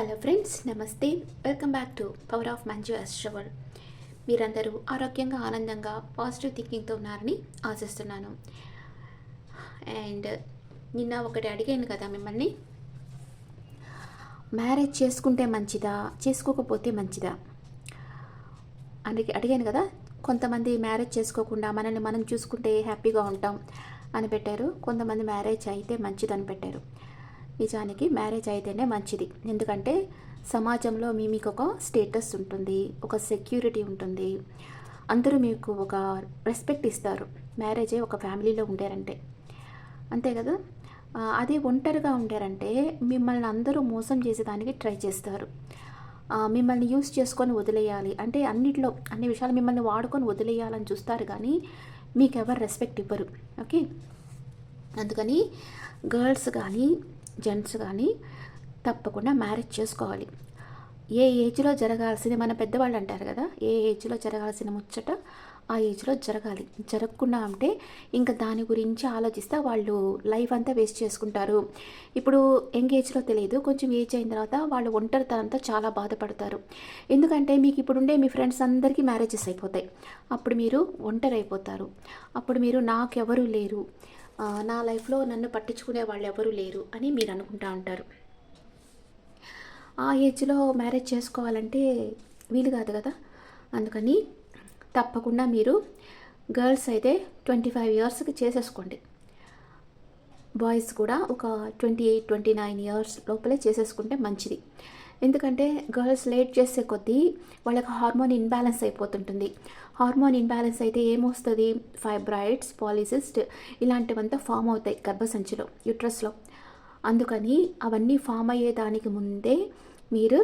Hello friends నమస్తే. Welcome back to power of Manju అస్ట్రవల్ మీరందరూ ఆరోగ్యంగా ఆనందంగా పాజిటివ్ థింకింగ్తో ఉన్నారని ఆశిస్తున్నాను. అండ్ నిన్న ఒకటి అడిగాను కదా మిమ్మల్ని. మ్యారేజ్ చేసుకుంటే మంచిదా? చేసుకోకపోతే మంచిదా? అని అడిగాను కదా కొంతమంది మ్యారేజ్ చేసుకోకుండా మనల్ని మనం చూసుకుంటే హ్యాపీగా ఉంటాం అని పెట్టారు. కొంతమంది మ్యారేజ్ అయితే మంచిదని పెట్టారు. నిజానికి మ్యారేజ్ అయితేనే మంచిది. ఎందుకంటే సమాజంలో మీ మీకు ఒక స్టేటస్ ఉంటుంది ఒక సెక్యూరిటీ ఉంటుంది. అందరూ మీకు ఒక రెస్పెక్ట్ ఇస్తారు. మ్యారేజే ఒక ఫ్యామిలీలో ఉండారంటే. అంతే కదా? అదే ఒంటరిగా ఉండారంటే మిమ్మల్ని అందరూ మోసం చేసేదానికి ట్రై చేస్తారు. మిమ్మల్ని యూస్ చేసుకొని వదిలేయాలి. అంటే అన్నిట్లో అన్ని విషయాలు మిమ్మల్ని వాడుకొని వదిలేయాలని చూస్తారు కానీ మీకు ఎవరు రెస్పెక్ట్ ఇవ్వరు. ఓకే? అందుకని గర్ల్స్ కానీ జెంట్స్ కానీ తప్పకుండా మ్యారేజ్ చేసుకోవాలి. ఏ ఏజ్లో జరగాల్సింది మన పెద్దవాళ్ళు అంటారు కదా ఏ ఏజ్లో జరగాల్సిన ముచ్చట ఆ ఏజ్లో జరగాలి. జరగకుండా అంటే ఇంకా దాని గురించి ఆలోచిస్తే వాళ్ళు లైఫ్ అంతా వేస్ట్ చేసుకుంటారు. ఇప్పుడు యంగ్ ఏజ్లో తెలియదు కొంచెం ఏజ్ అయిన తర్వాత వాళ్ళు ఒంటరితనంతో చాలా బాధపడతారు. ఎందుకంటే మీకు ఇప్పుడుండే మీ ఫ్రెండ్స్ అందరికీ మ్యారేజెస్ అయిపోతాయి. అప్పుడు మీరు ఒంటరి అయిపోతారు. అప్పుడు మీరు నాకెవరూ లేరు. నా లైఫ్లో నన్ను పట్టించుకునే వాళ్ళు ఎవరు లేరు అని మీరు అనుకుంటా ఉంటారు. ఆ ఏజ్లో మ్యారేజ్ చేసుకోవాలంటే వీలు కాదు కదా? అందుకని తప్పకుండా మీరు గర్ల్స్ అయితే ట్వంటీ ఫైవ్ ఇయర్స్కి చేసేసుకోండి. బాయ్స్ కూడా ఒక twenty eight twenty nine years లోపలే చేసేసుకుంటే మంచిది. ఎందుకంటే గర్ల్స్ లేట్ చేసే కొద్దీ వాళ్ళకి హార్మోన్ ఇన్బ్యాలెన్స్ అయిపోతుంటుంది. హార్మోన్ ఇన్బ్యాలెన్స్ అయితే ఏమొస్తుంది? ఫైబ్రాయిడ్స్ పాలిసిస్ట్ ఇలాంటివంతా ఫామ్ అవుతాయి గర్భసంచిలో యుట్రస్లో. అందుకని అవన్నీ ఫామ్ అయ్యేదానికి ముందే మీరు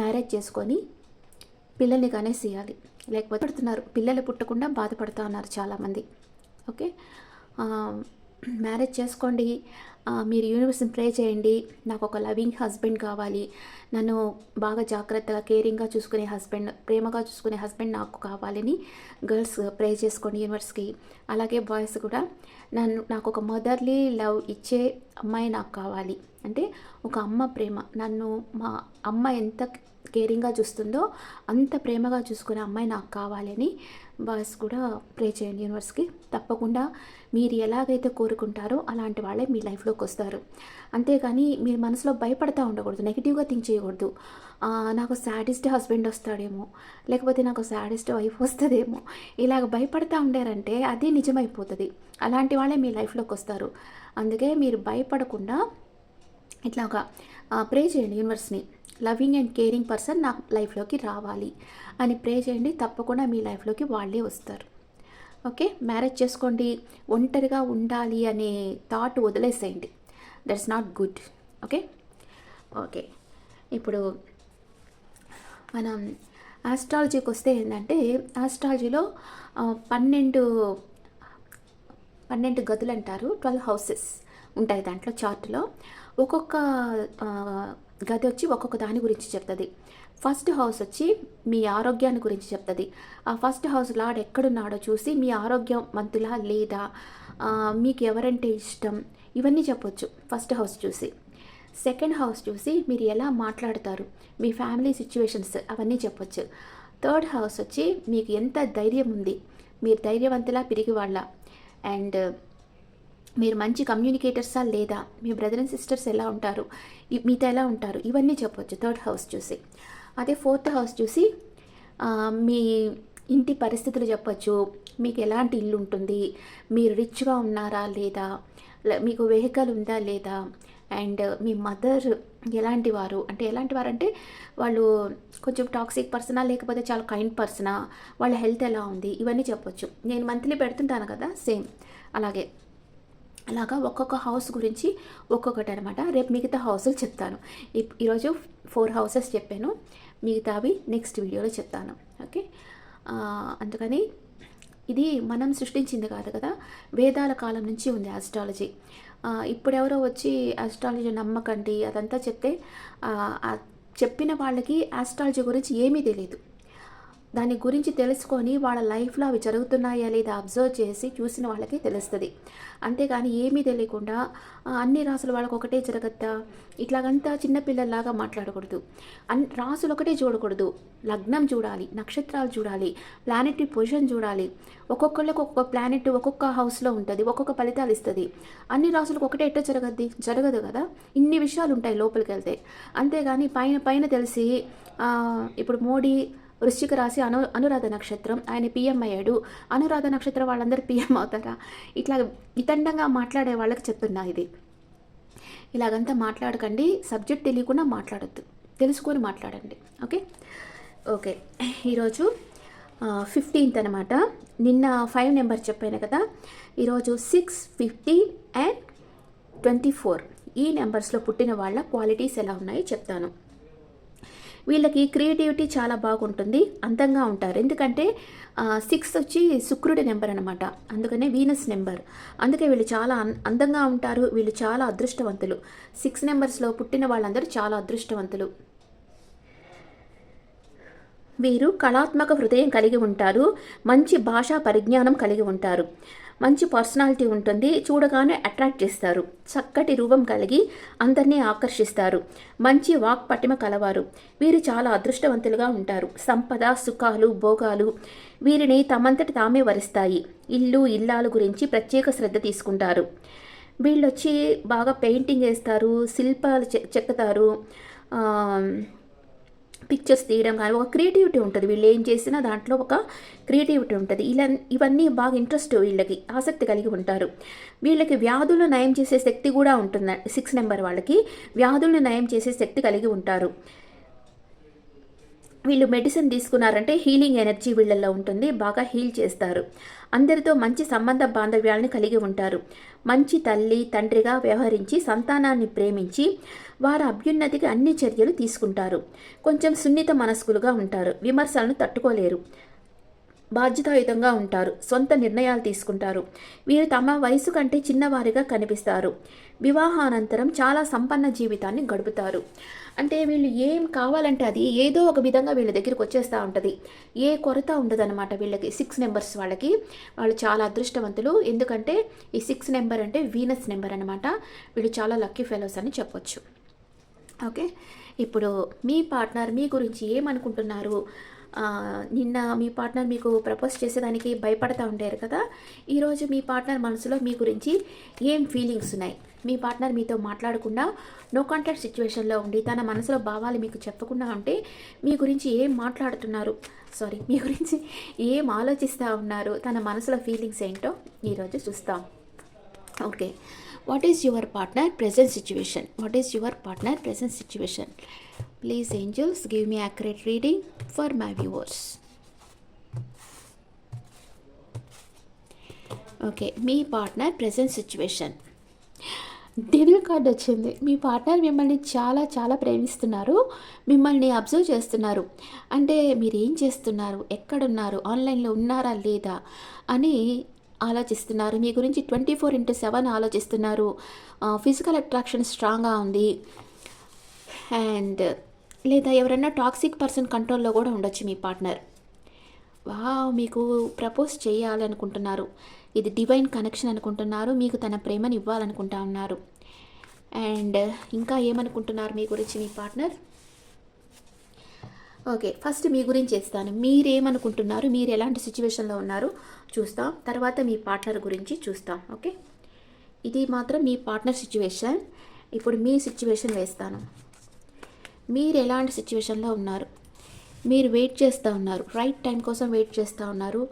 మ్యారేజ్ చేసుకొని పిల్లల్ని కనేసేయాలి లేకపోతే పడుతున్నారు పిల్లలు పుట్టకుండా బాధపడుతూ ఉన్నారు చాలామంది. ఓకే? మ్యారేజ్ చేసుకోండి. మీరు యూనివర్స్ని ప్రే చేయండి. నాకు ఒక లవింగ్ హస్బెండ్ కావాలి. నన్ను బాగా జాగ్రత్తగా కేరింగ్గా చూసుకునే హస్బెండ్ ప్రేమగా చూసుకునే హస్బెండ్ నాకు కావాలని గర్ల్స్ ప్రే చేసుకోండి యూనివర్స్కి. అలాగే బాయ్స్ కూడా నన్ను నాకు ఒక మదర్లీ లవ్ ఇచ్చే అమ్మాయి నాకు కావాలి. అంటే ఒక అమ్మ ప్రేమ. నన్ను మా అమ్మ ఎంత కేరింగ్గా చూస్తుందో అంత ప్రేమగా చూసుకునే అమ్మాయి నాకు కావాలని బాయ్స్ కూడా ప్రే చేయండి యూనివర్స్కి. తప్పకుండా మీరు ఎలాగైతే కోరుకుంటారో అలాంటి వాళ్ళే మీ లైఫ్లోకి వస్తారు అంతేగాని మీరు మనసులో భయపడతా ఉండకూడదు నెగిటివ్గా థింక్ చేయకూడదు. నాకు సాడెస్ట్ హస్బెండ్ వస్తాడేమో లేకపోతే నాకు సాడెస్ట్ వైఫ్ వస్తుందేమో ఇలాగ భయపడతా ఉండారంటే అది నిజమైపోతుంది. అలాంటి వాళ్ళే మీ లైఫ్లోకి వస్తారు. అందుకే మీరు భయపడకుండా ఇట్లాగా ప్రే చేయండి యూనివర్స్ని లవింగ్ అండ్ కేరింగ్ పర్సన్ నా లైఫ్లోకి రావాలి. అని ప్రే చేయండి తప్పకుండా మీ లైఫ్లోకి వాళ్ళే వస్తారు. ఓకే? మ్యారేజ్ చేసుకోండి ఒంటరిగా ఉండాలి అనే థాట్ వదిలేసేయండి. That's not good. Okay? Okay. ఇప్పుడు మనం ఆస్ట్రాలజీకి వస్తే ఏంటంటే ఆస్ట్రాలజీలో పన్నెండు పన్నెండు గదులు అంటారు. ట్వెల్వ్ హౌసెస్ ఉంటాయి దాంట్లో చార్ట్లో. ఒక్కొక్క గది వచ్చి ఒక్కొక్క దాని గురించి చెప్తుంది. ఫస్ట్ హౌస్ వచ్చి మీ ఆరోగ్యాన్ని గురించి చెప్తుంది. ఆ ఫస్ట్ హౌస్ లాడ్ ఎక్కడున్నాడో చూసి మీ ఆరోగ్యం మంతులా లేదా? మీకు ఎవరంటే ఇష్టం? ఇవన్నీ చెప్పొచ్చు. ఫస్ట్ హౌస్ చూసి. సెకండ్ హౌస్ చూసి మీరు ఎలా మాట్లాడతారు? మీ ఫ్యామిలీ సిచ్యువేషన్స్ అవన్నీ చెప్పొచ్చు. థర్డ్ హౌస్ వచ్చి మీకు ఎంత ధైర్యం ఉంది? మీరు ధైర్యవంతులా పిరిగి వాళ్ళ అండ్ మీరు మంచి కమ్యూనికేటర్సా లేదా? మీ బ్రదర్ అండ్ సిస్టర్స్ ఎలా ఉంటారు? మీతో ఎలా ఉంటారు? ఇవన్నీ చెప్పొచ్చు. థర్డ్ హౌస్ చూసి. అదే ఫోర్త్ హౌస్ చూసి మీ ఇంటి పరిస్థితులు చెప్పొచ్చు. మీకు ఎలాంటి ఇల్లు ఉంటుంది? మీరు రిచ్గా ఉన్నారా లేదా? మీకు వెహికల్ ఉందా లేదా? అండ్ మీ మదర్ ఎలాంటి వారు? అంటే ఎలాంటి వారు అంటే వాళ్ళు కొంచెం టాక్సిక్ పర్సనా లేకపోతే చాలా కైండ్ పర్సనా వాళ్ళ హెల్త్ ఎలా ఉంది? ఇవన్నీ చెప్పొచ్చు. నేను మంత్లీ పెడుతుంటాను కదా సేమ్ అలాగే అలాగా ఒక్కొక్క హౌస్ గురించి ఒక్కొక్కటి అనమాట రేపు మిగతా హౌసులు చెప్తాను. ఇప్- ఈరోజు ఫోర్ హౌసెస్ చెప్పాను. మిగతావి నెక్స్ట్ వీడియోలో చెప్తాను. ఓకే అందుకని ఇది మనం సృష్టించింది కాదు కదా? వేదాల కాలం నుంచి ఉంది ఆస్ట్రాలజీ ఇప్పుడు ఎవరో వచ్చి ఆస్ట్రాలజీ నమ్మకండి అదంతా చెప్తే చెప్పిన వాళ్ళకి ఆస్ట్రాలజీ గురించి ఏమీ తెలియదు దాని గురించి తెలుసుకొని వాళ్ళ లైఫ్లో అవి జరుగుతున్నాయా లేదా అబ్జర్వ్ చేసి చూసిన వాళ్ళకి తెలుస్తుంది. అంతేగాని ఏమీ తెలియకుండా అన్ని రాసులు వాళ్ళకి ఒకటే జరగద్దా? ఇట్లాగంతా చిన్నపిల్లల్లాగా మాట్లాడకూడదు. అన్ రాసులు ఒకటే చూడకూడదు. లగ్నం చూడాలి నక్షత్రాలు చూడాలి ప్లానెటరీ పొజిషన్ చూడాలి. ఒక్కొక్కళ్ళకి ఒక్కొక్క ప్లానెట్ ఒక్కొక్క హౌస్లో ఉంటుంది ఒక్కొక్క ఫలితాలు ఇస్తుంది. అన్ని రాసులకు ఒకటే ఎట్ట జరగద్ది? జరగదు కదా? ఇన్ని విషయాలు ఉంటాయి లోపలికి వెళ్తే అంతేగాని పైన పైన తెలిసి ఇప్పుడు మోడీ వృశ్చిక రాశి అను అనురాధ నక్షత్రం. ఆయన పిఎం అయ్యాడు. అనురాధ నక్షత్రం వాళ్ళందరూ పిఎం అవుతారా? ఇట్లా వితండంగా మాట్లాడే వాళ్ళకి చెప్తున్నా ఇది. ఇలాగంతా మాట్లాడకండి. సబ్జెక్ట్ తెలియకుండా మాట్లాడద్దు. తెలుసుకొని మాట్లాడండి. ఓకే? ఓకే. ఈరోజు ఫిఫ్టీన్త్ అనమాట నిన్న ఫైవ్ నెంబర్ చెప్పాను కదా. ఈరోజు six fifteen and twenty four. ఈ నెంబర్స్లో పుట్టిన వాళ్ళ క్వాలిటీస్ ఎలా ఉన్నాయో చెప్తాను. వీళ్ళకి క్రియేటివిటీ చాలా బాగుంటుంది అందంగా ఉంటారు. ఎందుకంటే సిక్స్ వచ్చి శుక్రుడి నెంబర్ అనమాట అందుకనే వీనస్ నెంబర్. అందుకే వీళ్ళు చాలా అందంగా ఉంటారు. వీళ్ళు చాలా అదృష్టవంతులు. సిక్స్ నెంబర్స్లో పుట్టిన వాళ్ళందరూ చాలా అదృష్టవంతులు. వీరు కళాత్మక హృదయం కలిగి ఉంటారు. మంచి భాషా పరిజ్ఞానం కలిగి ఉంటారు. మంచి పర్సనాలిటీ ఉంటుంది చూడగానే అట్రాక్ట్ చేస్తారు. చక్కటి రూపం కలిగి అందరినీ ఆకర్షిస్తారు. మంచి వాక్ పటిమ కలవారు. వీరు చాలా అదృష్టవంతులుగా ఉంటారు. సంపద సుఖాలు భోగాలు వీరిని తమంతటి తామే వరిస్తాయి. ఇల్లు ఇల్లాలు గురించి ప్రత్యేక శ్రద్ధ తీసుకుంటారు. వీళ్ళొచ్చి బాగా పెయింటింగ్ వేస్తారు శిల్పాలు చె- చెక్కుతారు. పిక్చర్స్ తీయడం కానీ ఒక క్రియేటివిటీ ఉంటుంది. వీళ్ళు ఏం చేసినా దాంట్లో ఒక క్రియేటివిటీ ఉంటుంది. ఇలా ఇవన్నీ బాగా ఇంట్రెస్ట్ వీళ్ళకి ఆసక్తి కలిగి ఉంటారు. వీళ్ళకి వ్యాధులు నయం చేసే శక్తి కూడా ఉంటుంది సిక్స్ నెంబర్ వాళ్ళకి వ్యాధులను నయం చేసే శక్తి కలిగి ఉంటారు. వీళ్ళు మెడిసిన్ తీసుకున్నారంటే హీలింగ్ ఎనర్జీ వీళ్ళల్లో ఉంటుంది. బాగా హీల్ చేస్తారు. అందరితో మంచి సంబంధ బాంధవ్యాలను కలిగి ఉంటారు. మంచి తల్లి తండ్రిగా వ్యవహరించి సంతానాన్ని ప్రేమించి వారి అభ్యున్నతికి అన్ని చర్యలు తీసుకుంటారు. కొంచెం సున్నిత మనస్కులుగా ఉంటారు. విమర్శలను తట్టుకోలేరు. బాధ్యతాయుతంగా ఉంటారు. సొంత నిర్ణయాలు తీసుకుంటారు. వీరు తమ వయసు కంటే చిన్నవారిగా కనిపిస్తారు. వివాహానంతరం చాలా సంపన్న జీవితాన్ని గడుపుతారు. అంటే వీళ్ళు ఏం కావాలంటే అది ఏదో ఒక విధంగా వీళ్ళ దగ్గరికి వచ్చేస్తూ ఉంటుంది. ఏ కొరత ఉండదన్నమాట వీళ్ళకి. సిక్స్ నెంబర్స్ వాళ్ళకి. వాళ్ళు చాలా అదృష్టవంతులు. ఎందుకంటే ఈ సిక్స్ నెంబర్ అంటే వీనస్ నెంబర్ అనమాట వీళ్ళు చాలా లక్కీ ఫెలోస్ అని చెప్పొచ్చు. ఓకే? ఇప్పుడు మీ పార్ట్నర్ మీ గురించి ఏమనుకుంటున్నారు? నిన్న మీ పార్ట్నర్ మీకు ప్రపోజ్ చేసేదానికి భయపడతా ఉండారు కదా? ఈరోజు మీ పార్ట్నర్ మనసులో మీ గురించి ఏం ఫీలింగ్స్ ఉన్నాయి? మీ పార్ట్నర్ మీతో మాట్లాడకుండా నో కాంటాక్ట్ సిచ్యువేషన్లో ఉండి తన మనసులో భావాలు మీకు చెప్పకుండా ఉంటే మీ గురించి ఏం మాట్లాడుతున్నారు? సారీ మీ గురించి ఏం ఆలోచిస్తూ ఉన్నారు? తన మనసులో ఫీలింగ్స్ ఏంటో ఈరోజు చూస్తాం. Okay. What is your partner present situation? What is your partner present situation? Please angels give me accurate reading for my viewers okay me partner present situation devil card వచ్చింది. మీ పార్ట్నర్ మిమ్మల్ని చాలా చాలా ప్రేమిస్తున్నారు. మిమ్మల్ని అబ్జర్వ్ చేస్తున్నారు. అంటే మీరు ఏం చేస్తున్నారు? ఎక్కడున్నారు? ఆన్లైన్లో ఉన్నారా? లేదా? అని ఆలోచిస్తున్నారు. మీ గురించి ట్వంటీ ఫోర్ ఇంటూ సెవెన్ ఆలోచిస్తున్నారు ఫిజికల్ అట్రాక్షన్ స్ట్రాంగ్గా ఉంది. అండ్ లేదా ఎవరైనా టాక్సిక్ పర్సన్ కంట్రోల్లో కూడా ఉండొచ్చు మీ పార్ట్నర్. వా మీకు ప్రపోజ్ చేయాలనుకుంటున్నారు. ఇది డివైన్ కనెక్షన్ అనుకుంటున్నారు. మీకు తన ప్రేమను ఇవ్వాలనుకుంటా ఉన్నారు. అండ్ ఇంకా ఏమనుకుంటున్నారు మీ గురించి మీ పార్ట్నర్? ఓకే ఫస్ట్ మీ గురించి ఇస్తాను మీరేమనుకుంటున్నారు? మీరు ఎలాంటి సిచ్యువేషన్లో ఉన్నారు? చూస్తాం. తర్వాత మీ పార్ట్నర్ గురించి చూస్తాం. ఓకే? ఇది మాత్రం మీ పార్ట్నర్ సిచ్యువేషన్. ఇప్పుడు మీ సిచ్యువేషన్ వేస్తాను. మీరు ఎలాంటి సిచ్యువేషన్లో ఉన్నారు? మీరు వెయిట్ చేస్తూ ఉన్నారు. రైట్ టైం కోసం వెయిట్ చేస్తూ ఉన్నారు.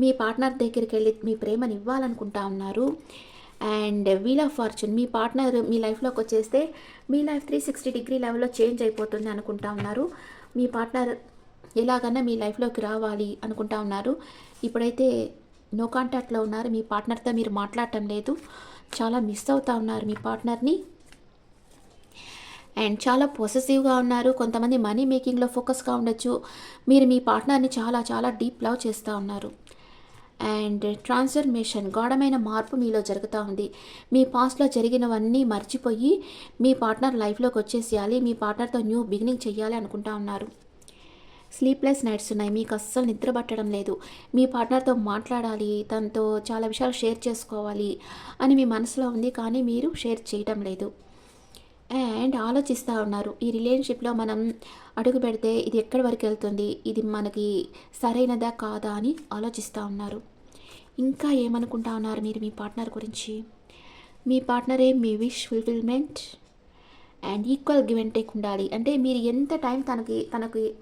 మీ పార్ట్నర్ దగ్గరికి వెళ్ళి మీ ప్రేమను ఇవ్వాలనుకుంటా ఉన్నారు. అండ్ వీల్ ఆఫ్ ఫార్చ్యూన్ మీ పార్ట్నర్ మీ లైఫ్లోకి వచ్చేస్తే మీ లైఫ్ త్రీ సిక్స్టీ డిగ్రీ లెవెల్లో చేంజ్ అయిపోతుంది అనుకుంటా ఉన్నారు. మీ పార్ట్నర్ ఎలాగన్నా మీ లైఫ్లోకి రావాలి అనుకుంటా ఉన్నారు. ఇప్పుడైతే నో కాంటాక్ట్లో ఉన్నారు. మీ పార్ట్నర్తో మీరు మాట్లాడటం లేదు. చాలా మిస్ అవుతా ఉన్నారు మీ పార్ట్నర్ని. అండ్ చాలా పొసెసివ్గా ఉన్నారు. కొంతమంది మనీ మేకింగ్లో ఫోకస్గా ఉండొచ్చు. మీరు మీ పార్ట్నర్ని చాలా చాలా డీప్ లవ్ చేస్తూ ఉన్నారు. అండ్ ట్రాన్స్ఫర్మేషన్ గాఢమైన మార్పు మీలో జరుగుతూ ఉంది. మీ పాస్ట్లో జరిగినవన్నీ మర్చిపోయి మీ పార్ట్నర్ లైఫ్లోకి వచ్చేసేయాలి. మీ పార్ట్నర్తో న్యూ బిగినింగ్ చేయాలి అనుకుంటా ఉన్నారు. స్లీప్లెస్ నైట్స్ ఉన్నాయి. మీకు అస్సలు నిద్ర పట్టడం లేదు. మీ పార్ట్నర్తో మాట్లాడాలి. తనతో చాలా విషయాలు షేర్ చేసుకోవాలి అని మీ మనసులో ఉంది. కానీ మీరు షేర్ చేయడం లేదు. అండ్ ఆలోచిస్తూ ఉన్నారు. ఈ రిలేషన్షిప్లో మనం అడుగు పెడితే ఇది ఎక్కడి వరకు వెళ్తుంది? ఇది మనకి సరైనదా కాదా అని ఆలోచిస్తూ ఉన్నారు. ఇంకా ఏమనుకుంటా ఉన్నారు మీరు మీ పార్ట్నర్ గురించి? మీ పార్ట్నరే మీ wish fulfilment and equal give and take ఉండాలి. అంటే మీరు ఎంత టైం తనకి తనకి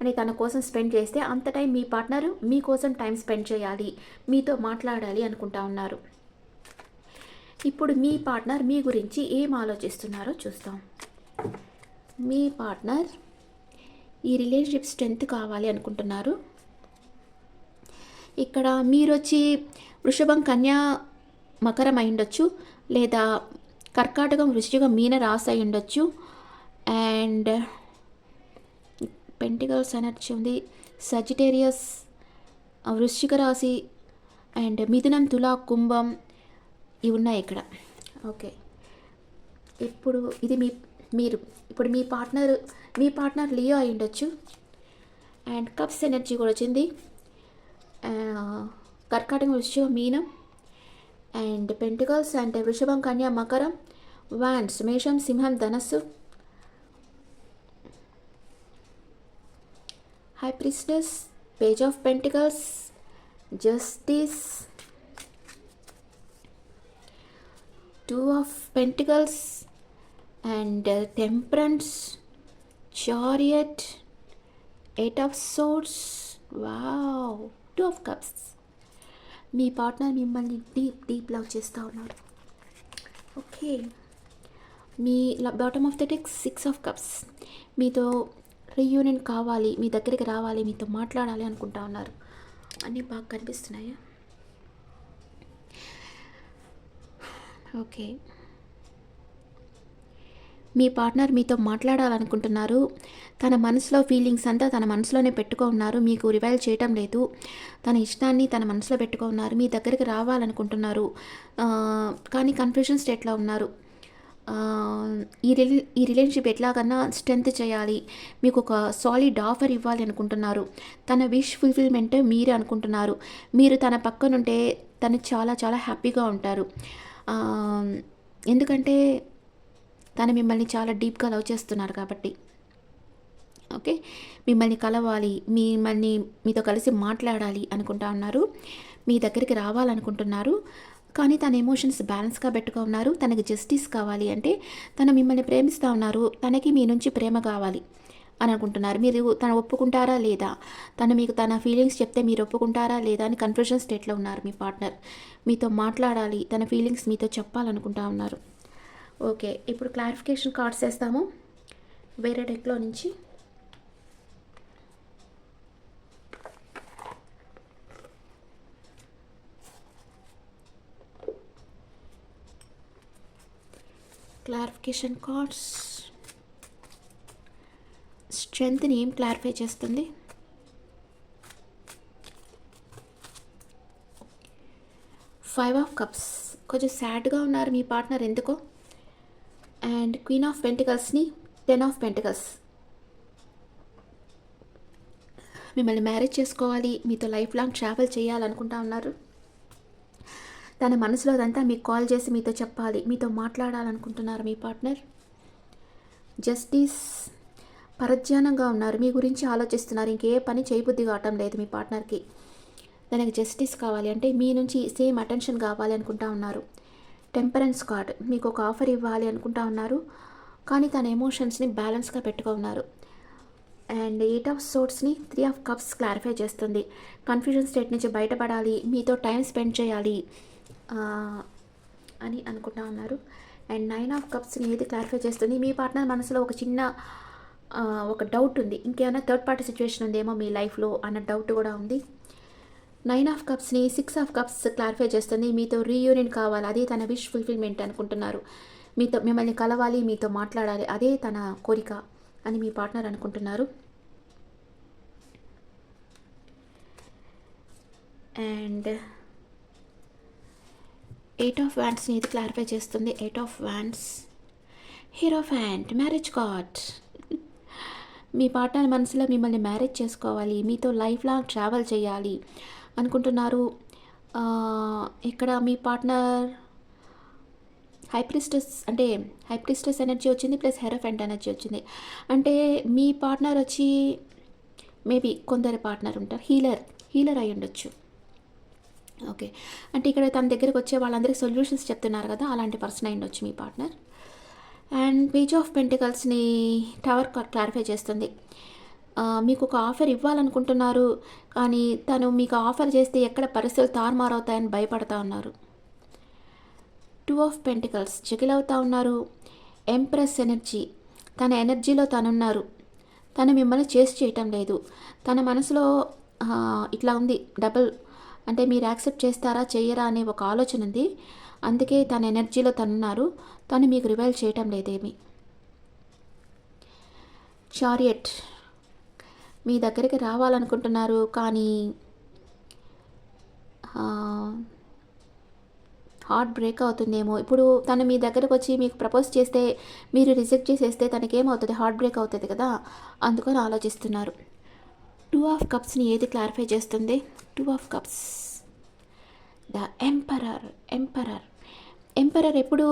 అని తన కోసం స్పెండ్ చేస్తే అంత టైం మీ పార్ట్నర్ మీకోసం టైం స్పెండ్ చేయాలి. మీతో మాట్లాడాలి అనుకుంటా ఉన్నారు. ఇప్పుడు మీ పార్ట్నర్ మీ గురించి ఏం ఆలోచిస్తున్నారో చూస్తాం. మీ పార్ట్నర్ ఈ రిలేషన్షిప్ స్ట్రెంగ్త్ కావాలి అనుకుంటున్నారు. ఇక్కడ మీరు వచ్చి వృషభం కన్యా మకరం అయి ఉండొచ్చు లేదా కర్కాటకం వృశ్చికం మీన రాసి అయి ఉండొచ్చు అండ్ పెంటికల్స్ ఎనర్జీ ఉంది సజిటేరియస్ వృశ్చిక రాశి అండ్ మిథునం తులా కుంభం ఇవి ఉన్నాయి ఇక్కడ. ఓకే. ఇప్పుడు ఇది మీ మీరు ఇప్పుడు మీ పార్ట్నర్ మీ పార్ట్నర్ లియో అయి ఉండొచ్చు. అండ్ కప్స్ ఎనర్జీ కూడా వచ్చింది. ఆ, కర్కాటకం వృషభం మీనం. అండ్ పెంటికల్స్ అంటే వృషభం కన్యా మకరం. వాన్స్ మేషం సింహం ధనస్సు. High priestess page of pentacles justice. Two of pentacles and temperance chariot eight of swords wow two of cups me partner మిమ్మల్ని డీప్ డీప్ లవ్ చేస్తూ ఉన్నారు. Okay me bottom of the deck six of cups మీతో reunion కావాలి మీ దగ్గరికి రావాలి మీతో మాట్లాడాలి అనుకుంటా ఉన్నారు. అన్నీ బాగా కనిపిస్తున్నాయా? ఓకే. మీ పార్ట్నర్ మీతో మాట్లాడాలనుకుంటున్నారు. తన మనసులో ఫీలింగ్స్ అంతా తన మనసులోనే పెట్టుకున్నారు. మీకు రివైల్ చేయటం లేదు. తన ఇష్టాన్ని తన మనసులో పెట్టుకున్నారు. మీ దగ్గరికి రావాలనుకుంటున్నారు. కానీ కన్ఫ్యూజన్ స్టేట్లో ఉన్నారు. ఈ రిలే ఈ రిలేషన్షిప్ ఎట్లాగన్నా స్ట్రెంత్ చేయాలి. మీకు ఒక సాలిడ్ ఆఫర్ ఇవ్వాలి అనుకుంటున్నారు. తన విష్ ఫుల్ఫిల్మెంట్ మీరే అనుకుంటున్నారు. మీరు తన పక్కనుంటే తను చాలా చాలా హ్యాపీగా ఉంటారు. ఎందుకంటే తను మిమ్మల్ని చాలా డీప్గా లవ్ చేస్తున్నారు కాబట్టి. ఓకే? మిమ్మల్ని కలవాలి మిమ్మల్ని మీతో కలిసి మాట్లాడాలి అనుకుంటా ఉన్నారు. మీ దగ్గరికి రావాలనుకుంటున్నారు. కానీ తన ఎమోషన్స్ బ్యాలెన్స్గా పెట్టుకున్నారు తనకి జస్టిస్ కావాలి అంటే తను మిమ్మల్ని ప్రేమిస్తూ ఉన్నారు. తనకి మీ నుంచి ప్రేమ కావాలి. అని అనుకుంటున్నారు. మీరు తను ఒప్పుకుంటారా లేదా? తను మీకు తన ఫీలింగ్స్ చెప్తే మీరు ఒప్పుకుంటారా లేదా అని కన్ఫ్యూజన్ స్టేట్లో ఉన్నారు మీ పార్ట్నర్ మీతో మాట్లాడాలి తన ఫీలింగ్స్ మీతో చెప్పాలనుకుంటా ఉన్నారు. ఓకే ఇప్పుడు క్లారిఫికేషన్ కార్డ్స్ వేస్తాము. వేరే డెక్లో నుంచి. క్లారిఫికేషన్ కార్డ్స్ స్ట్రెంగ్త్ని ఏం క్లారిఫై చేస్తుంది? Five of cups. కొంచెం సాడ్గా ఉన్నారు మీ పార్ట్నర్ ఎందుకో? అండ్ క్వీన్ ఆఫ్ పెంటికల్స్ని టెన్ ఆఫ్ పెంటికల్స్. మిమ్మల్ని మ్యారేజ్ చేసుకోవాలి మీతో లైఫ్ లాంగ్ ట్రావెల్ చేయాలనుకుంటా ఉన్నారు. తన మనసులో అదంతా మీకు కాల్ చేసి మీతో చెప్పాలి మీతో మాట్లాడాలనుకుంటున్నారు మీ పార్ట్నర్. జస్టిస్ పరధ్యానంగా ఉన్నారు. మీ గురించి ఆలోచిస్తున్నారు. ఇంకే పని చేయబుద్ధి కావటం లేదు మీ పార్ట్నర్కి. దానికి జస్టిస్ కావాలి అంటే మీ నుంచి సేమ్ అటెన్షన్ కావాలి అనుకుంటా ఉన్నారు. టెంపరెన్స్ కార్డ్ మీకు ఒక ఆఫర్ ఇవ్వాలి అనుకుంటా ఉన్నారు. కానీ తన ఎమోషన్స్ని బ్యాలెన్స్గా పెట్టుకో ఉన్నారు. అండ్ ఎయిట్ ఆఫ్ సోట్స్ని త్రీ ఆఫ్ కప్స్ క్లారిఫై చేస్తుంది. కన్ఫ్యూజన్ స్టేట్ నుంచి బయటపడాలి. మీతో టైం స్పెండ్ చేయాలి. అని అనుకుంటా ఉన్నారు. అండ్ నైన్ ఆఫ్ కప్స్ని ఏది క్లారిఫై చేస్తుంది? మీ పార్ట్నర్ మనసులో ఒక చిన్న ఒక డౌట్ ఉంది. ఇంకేమైనా థర్డ్ పార్టీ సిచ్యువేషన్ ఉందేమో మీ లైఫ్లో అన్న డౌట్ కూడా ఉంది. నైన్ ఆఫ్ కప్స్ని సిక్స్ ఆఫ్ కప్స్ క్లారిఫై చేస్తుంది. మీతో రీయూనియన్ కావాలి. అదే తన విష్ ఫుల్ఫిల్మెంట్ అనుకుంటున్నారు. మీతో మిమ్మల్ని కలవాలి మీతో మాట్లాడాలి. అదే తన కోరిక అని మీ పార్ట్నర్ అనుకుంటున్నారు. అండ్ ఎయిట్ ఆఫ్ వ్యాండ్స్ని ఇది క్లారిఫై చేస్తుంది. Eight of wands hierophant marriage card me partner మనసులో మిమ్మల్ని మ్యారేజ్ చేసుకోవాలి మీతో లైఫ్ లాంగ్ ట్రావెల్ చేయాలి అనుకుంటున్నారు. ఇక్కడ మీ పార్ట్నర్ హైప్రిస్టస్ అంటే హైప్రిస్టస్ ఎనర్జీ వచ్చింది ప్లస్ హెరోఫెంట్ ఎనర్జీ వచ్చింది. అంటే మీ పార్ట్నర్ వచ్చి మేబీ కొందరు పార్ట్నర్ ఉంటారు హీలర్ హీలర్ అయి ఉండొచ్చు. ఓకే. అంటే ఇక్కడ తన దగ్గరకు వచ్చే వాళ్ళందరికీ సొల్యూషన్స్ చెప్తున్నారు కదా అలాంటి పర్సన్ అయి ఉండొచ్చు మీ పార్ట్నర్. అండ్ పేజ్ ఆఫ్ పెంటికల్స్ని టవర్ క్లారిఫై చేస్తుంది. మీకు ఒక ఆఫర్ ఇవ్వాలనుకుంటున్నారు కానీ తను మీకు ఆఫర్ చేస్తే ఎక్కడ పరిస్థితులు తారుమారవుతాయని భయపడతా ఉన్నారు. టూ ఆఫ్ పెంటికల్స్ చికిల్ అవుతా ఉన్నారు. ఎంప్రెస్ ఎనర్జీ తన ఎనర్జీలో తనున్నారు. తను మిమ్మల్ని చేసి చేయటం లేదు. తన మనసులో ఇట్లా ఉంది డబుల్ అంటే మీరు యాక్సెప్ట్ చేస్తారా చెయ్యరా అనే ఒక ఆలోచన ఉంది. అందుకే తన ఎనర్జీలో తనున్నారు. తను మీకు రివైల్ చేయటం లేదేమి? చారియట్ మీ దగ్గరికి రావాలనుకుంటున్నారు కానీ హార్ట్ బ్రేక్ అవుతుందేమో. ఇప్పుడు తను మీ దగ్గరకు వచ్చి మీకు ప్రపోజ్ చేస్తే మీరు రిజెక్ట్ చేసేస్తే తనకేమవుతుంది? హార్ట్ బ్రేక్ అవుతుంది కదా? అందుకని ఆలోచిస్తున్నారు. టూ ఆఫ్ కప్స్ని ఏది క్లారిఫై చేస్తుంది? Two of cups. The emperor emperor. Emperor ఎప్పుడు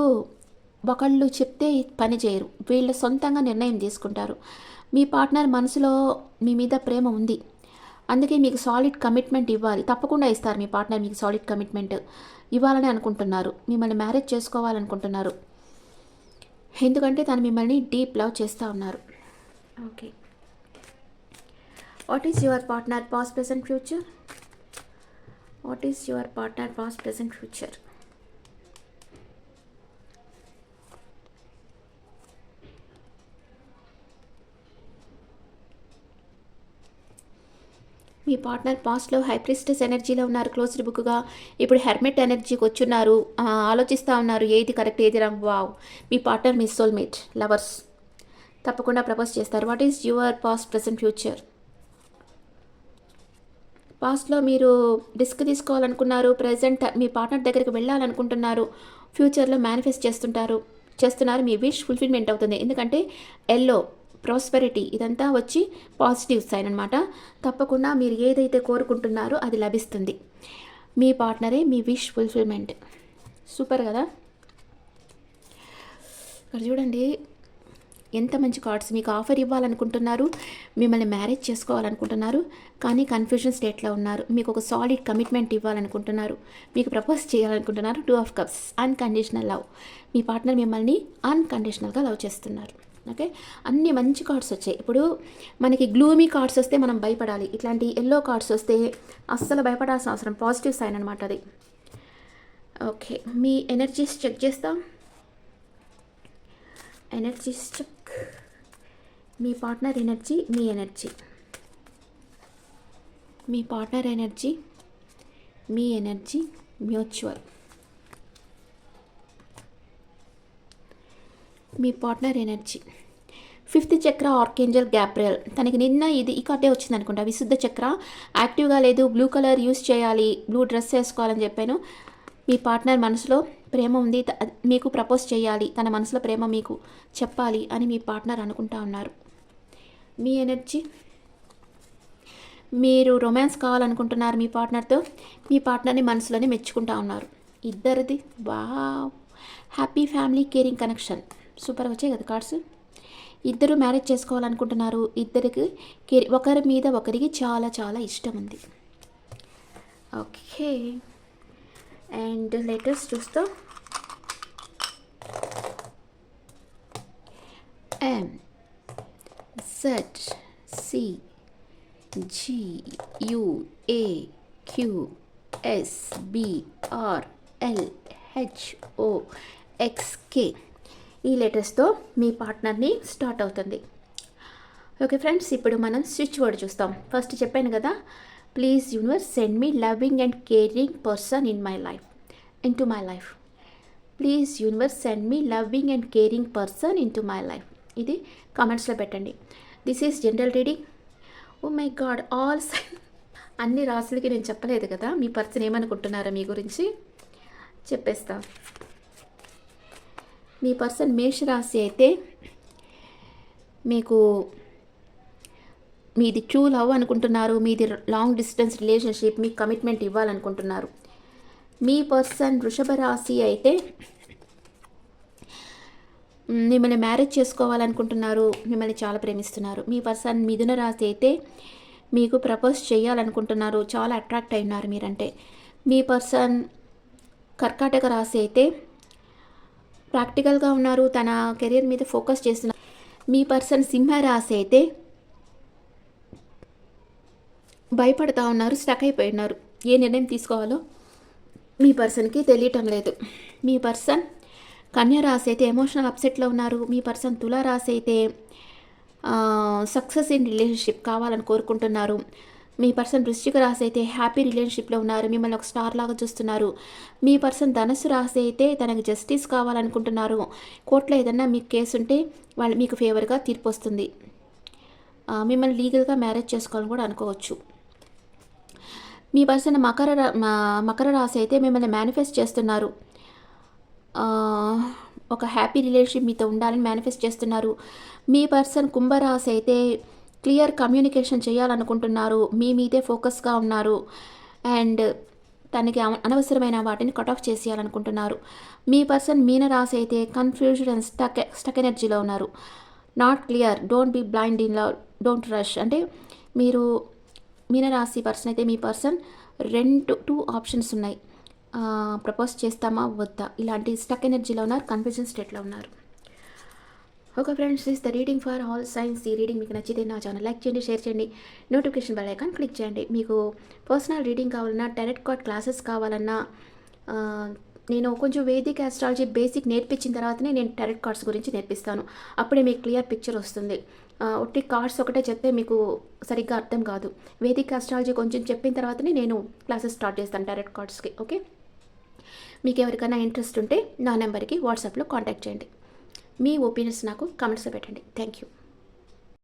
ఒకళ్ళు చెప్తే పని చేయరు. వీళ్ళు సొంతంగా నిర్ణయం తీసుకుంటారు. మీ పార్ట్నర్ మనసులో మీ మీద ప్రేమ ఉంది. అందుకే మీకు సాలిడ్ కమిట్మెంట్ ఇవ్వాలి. తప్పకుండా ఇస్తారు మీ పార్ట్నర్ మీకు సాలిడ్ కమిట్మెంట్ ఇవ్వాలని అనుకుంటున్నారు. మిమ్మల్ని మ్యారేజ్ చేసుకోవాలనుకుంటున్నారు. ఎందుకంటే తను మిమ్మల్ని డీప్ లవ్ చేస్తూ ఉన్నారు. Okay. What is your partner past present future what is your partner past present future me partner పాస్ట్లో హైప్రిస్టెస్ ఎనర్జీలో ఉన్నారు క్లోజ్డ్ బుక్గా. ఇప్పుడు హెర్మెట్ ఎనర్జీకి వచ్చున్నారు. ఆలోచిస్తూ ఉన్నారు ఏది కరెక్ట్ ఏది రాంగ్. వావ్. మీ పార్ట్నర్ మీ సోల్మేట్ లవర్స్ తప్పకుండా ప్రపోజ్ చేస్తారు. What is your past present future పాస్ట్లో మీరు డిస్క్ తీసుకోవాలనుకున్నారు ప్రజెంట్ మీ పార్ట్నర్ దగ్గరికి వెళ్ళాలనుకుంటున్నారు ఫ్యూచర్లో మేనిఫెస్ట్ చేస్తుంటారు చేస్తున్నారు. మీ విష్ ఫుల్ఫిల్మెంట్ అవుతుంది. ఎందుకంటే ఎల్లో ప్రాస్పెరిటీ ఇదంతా వచ్చి పాజిటివ్ సైన్ అనమాట తప్పకుండా మీరు ఏదైతే కోరుకుంటున్నారో అది లభిస్తుంది. మీ పార్ట్నరే మీ విష్ ఫుల్ఫిల్మెంట్ సూపర్ కదా? ఇక్కడ చూడండి ఎంత మంచి కార్డ్స్ మీకు ఆఫర్ ఇవ్వాలనుకుంటున్నారు మిమ్మల్ని మ్యారేజ్ చేసుకోవాలనుకుంటున్నారు కానీ కన్ఫ్యూజన్ స్టేట్లో ఉన్నారు. మీకు ఒక సాలిడ్ కమిట్మెంట్ ఇవ్వాలనుకుంటున్నారు. మీకు ప్రపోజ్ చేయాలనుకుంటున్నారు two of cups unconditional love me partner మిమ్మల్ని అన్కండిషనల్గా లవ్ చేస్తున్నారు. ఓకే? అన్ని మంచి కార్డ్స్ వచ్చాయి. ఇప్పుడు మనకి గ్లూమీ కార్డ్స్ వస్తే మనం భయపడాలి. ఇట్లాంటి ఎల్లో కార్డ్స్ వస్తే అస్సలు భయపడాల్సిన అవసరం. పాజిటివ్ సైన్ అనమాట అది. ఓకే. మీ ఎనర్జీస్ చెక్ చేస్తాం. Energies check. మీ పార్ట్నర్ ఎనర్జీ మీ ఎనర్జీ. మీ పార్ట్నర్ ఎనర్జీ మీ ఎనర్జీ మ్యూచువల్. మీ partner energy. Fifth chakra archangel Gabriel తనకి నిన్న ఇది ఈ కార్డే వచ్చింది అనుకుంటా. విశుద్ధ చక్ర. యాక్టివ్గా లేదు బ్లూ కలర్ యూస్ చేయాలి బ్లూ డ్రెస్ వేసుకోవాలని చెప్పాను. మీ పార్ట్నర్ మనసులో ప్రేమ ఉంది మీకు ప్రపోజ్ చేయాలి తన మనసులో ప్రేమ మీకు చెప్పాలి అని మీ పార్ట్నర్ అనుకుంటా ఉన్నారు. మీ ఎనర్జీ. మీరు రొమాన్స్ కావాలనుకుంటున్నారు మీ పార్ట్నర్తో. మీ పార్ట్నర్ని మనసులోనే మెచ్చుకుంటా ఉన్నారు. ఇద్దరిది వా హ్యాపీ ఫ్యామిలీ కేరింగ్ కనెక్షన్. సూపర్గా వచ్చాయి కదా కార్డ్స్? ఇద్దరు మ్యారేజ్ చేసుకోవాలనుకుంటున్నారు. ఇద్దరికి ఒకరి మీద ఒకరికి చాలా చాలా ఇష్టం ఉంది. ఓకే. అండ్ లెటర్స్ చూస్తాం. M Z C G U A Q S B R L H O X K. ఈ లెటర్స్తో మీ పార్ట్నర్ని స్టార్ట్ అవుతుంది. ఓకే ఫ్రెండ్స్ ఇప్పుడు మనం స్విచ్ వర్డ్ చూస్తాం. ఫస్ట్ చెప్పాను కదా please universe send me loving and caring person in my life into my life please universe send me loving and caring person into my life ఇది కామెంట్స్లో పెట్టండి this is general reading oh my god all అన్ని రాసులకి నేను చెప్పలేదు కదా మీ person ఏమనుకుంటున్నారా మీ గురించి చెప్పేస్తా. మీ పర్సన్ మేషరాశి అయితే మీకు మీది ట్రూ లవ్ అనుకుంటున్నారు మీది లాంగ్ డిస్టెన్స్ రిలేషన్షిప్ మీకు కమిట్మెంట్ ఇవ్వాలనుకుంటున్నారు. మీ పర్సన్ వృషభ రాశి అయితే మిమ్మల్ని మ్యారేజ్ చేసుకోవాలనుకుంటున్నారు మిమ్మల్ని చాలా ప్రేమిస్తున్నారు. మీ పర్సన్ మిథున రాశి అయితే మీకు ప్రపోజ్ చేయాలనుకుంటున్నారు చాలా అట్రాక్ట్ అయినారు మీరంటే. మీ పర్సన్ కర్కాటక రాశి అయితే ప్రాక్టికల్గా ఉన్నారు తన కెరీర్ మీద ఫోకస్ చేస్తున్నారు మీ పర్సన్ సింహ రాశి అయితే భయపడతా ఉన్నారు స్టక్ అయిపోయి ఉన్నారు ఏ నిర్ణయం తీసుకోవాలో మీ పర్సన్కి తెలియటం లేదు. మీ పర్సన్ కన్య రాశి అయితే ఎమోషనల్ అప్సెట్లో ఉన్నారు. మీ పర్సన్ తుల రాశి అయితే సక్సెస్ ఇన్ రిలేషన్షిప్ కావాలని కోరుకుంటున్నారు. మీ పర్సన్ వృశ్చిక రాశి అయితే హ్యాపీ రిలేషన్షిప్లో ఉన్నారు. మిమ్మల్ని ఒక స్టార్ లాగా చూస్తున్నారు. మీ పర్సన్ ధనుసు రాశి అయితే తనకు జస్టిస్ కావాలనుకుంటున్నారు. కోర్టులో ఏదన్నా మీకు కేసు ఉంటే వాళ్ళు మీకు ఫేవర్గా తీర్పు వస్తుంది. మిమ్మల్ని లీగల్గా మ్యారేజ్ చేసుకోవాలని కూడా అనుకోవచ్చు. మీ పర్సన్ మకర రా- మకర రాశి అయితే మిమ్మల్ని మేనిఫెస్ట్ చేస్తున్నారు. ఒక హ్యాపీ రిలేషన్షిప్ మీతో ఉండాలని మేనిఫెస్ట్ చేస్తున్నారు. మీ పర్సన్ కుంభరాశి అయితే క్లియర్ కమ్యూనికేషన్ చేయాలనుకుంటున్నారు. మీ మీదే ఫోకస్గా ఉన్నారు. అండ్ తనకి అవ- అనవసరమైన వాటిని కట్ ఆఫ్ చేసేయాలనుకుంటున్నారు. మీ పర్సన్ మీనరాశి అయితే కన్ఫ్యూజన్ అండ్ స్టక్ స్టక్ ఎనర్జీలో ఉన్నారు. Not clear don't be blind in love don't rush అంటే మీరు మీనరాశి పర్సన్ అయితే మీ పర్సన్ రెండు టూ ఆప్షన్స్ ఉన్నాయి. ప్రపోజ్ చేస్తామా? వద్దా? ఇలాంటి స్టక్ ఎనర్జీలో ఉన్నారు కన్ఫ్యూజన్ స్టేట్లో ఉన్నారు. Okay friends is the reading for all signs ఈ రీడింగ్ మీకు నచ్చితే నా ఛానల్ లైక్ చేయండి షేర్ చేయండి. నోటిఫికేషన్ బెల్ ఐకాన్ క్లిక్ చేయండి. మీకు పర్సనల్ రీడింగ్ కావాలన్నా టెరెట్ కార్డ్ క్లాసెస్ కావాలన్నా నేను కొంచెం వేదిక్ ఆస్ట్రాలజీ బేసిక్ నేర్పించిన తర్వాతనే నేను టెరెట్ కార్డ్స్ గురించి నేర్పిస్తాను. అప్పుడే మీకు క్లియర్ పిక్చర్ వస్తుంది. ఒకటి ఒట్టి కార్డ్స్ ఒకటే చెప్తే మీకు సరిగ్గా అర్థం కాదు. వేదిక్ ఆస్ట్రాలజీ కొంచెం చెప్పిన తర్వాతనే నేను క్లాసెస్ స్టార్ట్ చేస్తాను టెరెట్ కార్డ్స్కి ఓకే మీకు ఎవరికైనా ఇంట్రెస్ట్ ఉంటే నా నెంబర్కి వాట్సాప్లో కాంటాక్ట్ చేయండి. మీ ఒపీనియన్స్ నాకు కామెంట్స్లో పెట్టండి. Thank you